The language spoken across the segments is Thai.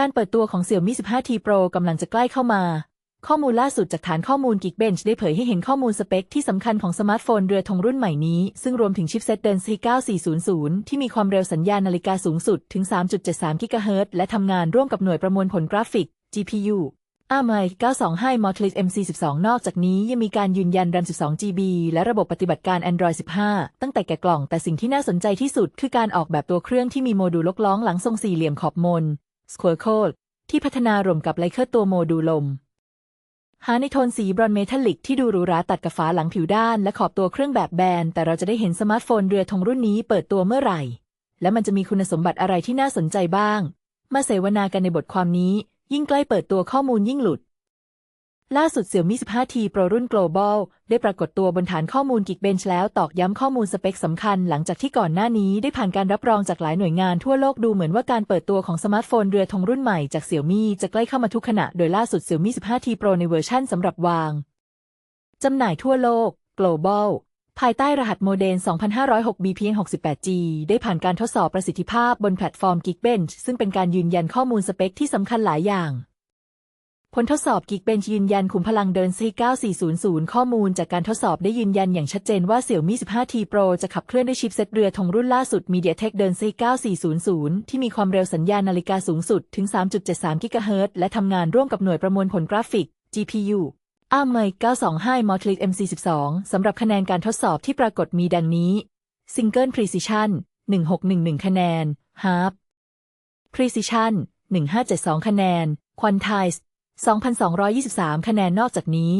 การเปิดตัวของ Xiaomi 15T Pro กำลังจะใกล้เข้ามา ข้อมูลล่าสุดจากฐานข้อมูล Geekbench ได้เผยให้เห็นข้อมูลสเปคที่สำคัญของสมาร์ทโฟนเรือธงรุ่นใหม่นี้ ซึ่งรวมถึงชิปเซ็ต Dimensity 9400 ที่มีความเร็วสัญญาณนาฬิกาสูงสุดถึง 3.73 GHz และทำงานร่วมกับหน่วยประมวลผลกราฟิก GPU ARMY 925 Motlis MC12 นอกจากนี้ยังมีการยืนยัน RAM 12 GB และระบบปฏิบัติการ Android 15 ตั้งแต่แกะกล่องแต่สิ่งที่น่าสนใจที่สุด คือการออกแบบตัวเครื่องที่มีโมดูลล็อกล้องหลังทรงสี่เหลี่ยมขอบมน สควอโคดที่พัฒนารวมกับไลเคอร์ตัวโมดูลลม หาในโทนสีบรอนเมทัลลิกที่ดูหรูหราตัดกับฝาหลังผิวด้านและขอบตัวเครื่องแบบแบน แต่เราจะได้เห็นสมาร์ทโฟนเรือธงรุ่นนี้เปิดตัวเมื่อไหร่ และมันจะมีคุณสมบัติอะไรที่น่าสนใจบ้าง มาเสวนากันในบทความนี้ ยิ่งใกล้เปิดตัวข้อมูลยิ่งหลุด ล่าสุด Xiaomi 15T Pro รุ่น Global ได้ปรากฏตัวบนฐานข้อมูล Geekbench แล้วตอกย้ำข้อมูลสเปคสำคัญหลังจากที่ก่อนหน้านี้ได้ผ่านการรับรองจากหลายหน่วยงานทั่วโลกดูเหมือนว่าการเปิดตัวของสมาร์ทโฟนเรือธงรุ่นใหม่จาก Xiaomi จะใกล้เข้ามาทุกขณะ โดยล่าสุด Xiaomi 15T Pro ในเวอร์ชั่นสำหรับวางจำหน่ายทั่วโลก global ภายใต้รหัสโมเดล 2506 BPN68G ได้ผ่านการทดสอบประสิทธิภาพบนแพลตฟอร์ม Geekbench ซึ่งเป็นการยืนยันข้อมูลสเปคที่สำคัญหลายอย่าง ผลทดสอบ Geekbench ยืนยันขุมพลังเดิน C9400 ข้อมูลจากการทดสอบได้ยืนยันอย่างชัดเจนว่า Xiaomi 15T Pro จะขับเคลื่อนด้วยชิปเซตเรือธงรุ่นล่าสุด MediaTek เดิน C9400 ที่มีความเร็วสัญญาณนาฬิกาสูงสุดถึง 3.73 GHz และทำงานร่วมกับหน่วยประมวลผลกราฟิก GPU ARMY 925 Mortlis MC12 สำหรับคะแนนการทดสอบที่ปรากฏมีดังนี้ Single Precision 1611 คะแนน Half Precision 1572 คะแนน Quantize 2,223 คะแนนนอกจากนี้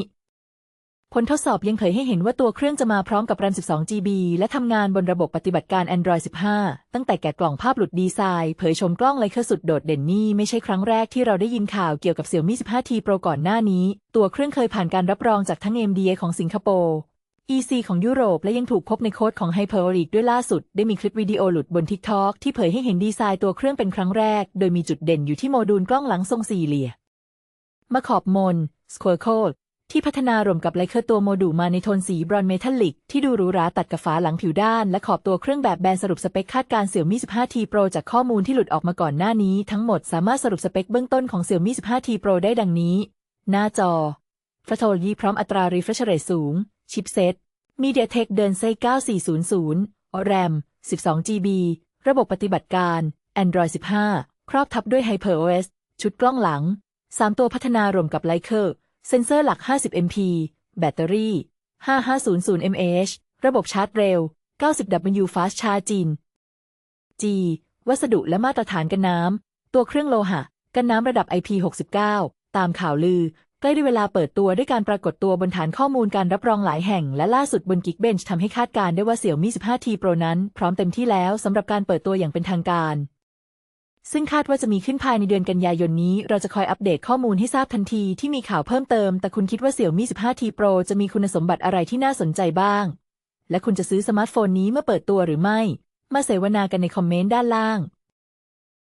ผลทดสอบยังเผยให้เห็นว่าตัวเครื่องจะมาพร้อมกับ RAM 12 GB และทำงานบนระบบปฏิบัติการ Android 15 ตั้งแต่แกะกล่องภาพหลุดดีไซน์ เผยชมกล้องไลเคอร์สุดโดดเด่นนี่ไม่ใช่ครั้งแรกที่เราได้ยินข่าวเกี่ยวกับ Xiaomi 15T Pro ก่อนหน้านี้ ตัวเครื่องเคยผ่านการรับรองจากทั้ง MDA ของสิงคโปร์ EC ของยุโรปและยังถูกพบในโค้ดของ Hyperonic ด้วยล่าสุด ได้มีคลิปวิดีโอหลุดบน TikTok ที่เผยให้เห็นดีไซน์ตัวเครื่องเป็นครั้งแรก โดยมีจุดเด่นอยู่ที่โมดูลกล้องหลังทรงสี่เหลี่ยม มาขอบมน Squircle ที่พัฒนารวมกับไลเคอร์ตัวโมดูลมาในโทนสีบรอนเมทัลลิก ที่ดูหรูหราตัดกับฝาหลังผิวด้าน และขอบตัวเครื่องแบบแบนสรุปสเปคคาดการณ์ Xiaomi 15T Pro จากข้อมูลที่หลุดออกมาก่อนหน้านี้ ทั้งหมดสามารถสรุปสเปคเบื้องต้นของ Xiaomi 15T Pro ได้ดังนี้ หน้าจอฟลโทลีพร้อมอัตรา refresh rate สูง ชิปเซต MediaTek เดินไซ9400 RAM 12 GB ระบบปฏิบัติการ Android 15 ครอบทับด้วย HyperOS ชุดกล้องหลัง 3 ตัวพัฒนารวมกับไลเคอร์ เซนเซอร์หลัก 50 MP แบตเตอรี่ 5500 mAh ระบบชาร์จเร็ว 90W Fast Charging G วัสดุและมาตรฐานกันน้ำ ตัวเครื่องโลหะ กันน้ำระดับ IP69 ตามข่าวลือ ใกล้ได้เวลาเปิดตัวด้วยการปรากฏตัวบนฐานข้อมูลการรับรองหลายแห่ง และล่าสุดบน Geekbench ทำให้คาดการณ์ได้ว่า Xiaomi 15T Pro นั้น พร้อมเต็มที่แล้วสำหรับการเปิดตัวอย่างเป็นทางการ ซึ่งคาดว่าจะมีขึ้นภายในเดือนกันยายนนี้ เราจะคอยอัปเดตข้อมูลให้ทราบทันทีที่มีข่าวเพิ่มเติม แต่คุณคิดว่า Xiaomi 15T Pro จะมีคุณสมบัติอะไรที่น่าสนใจบ้าง และคุณจะซื้อสมาร์ทโฟนนี้เมื่อเปิดตัวหรือไม่ มาเสวนากันในคอมเมนต์ด้านล่าง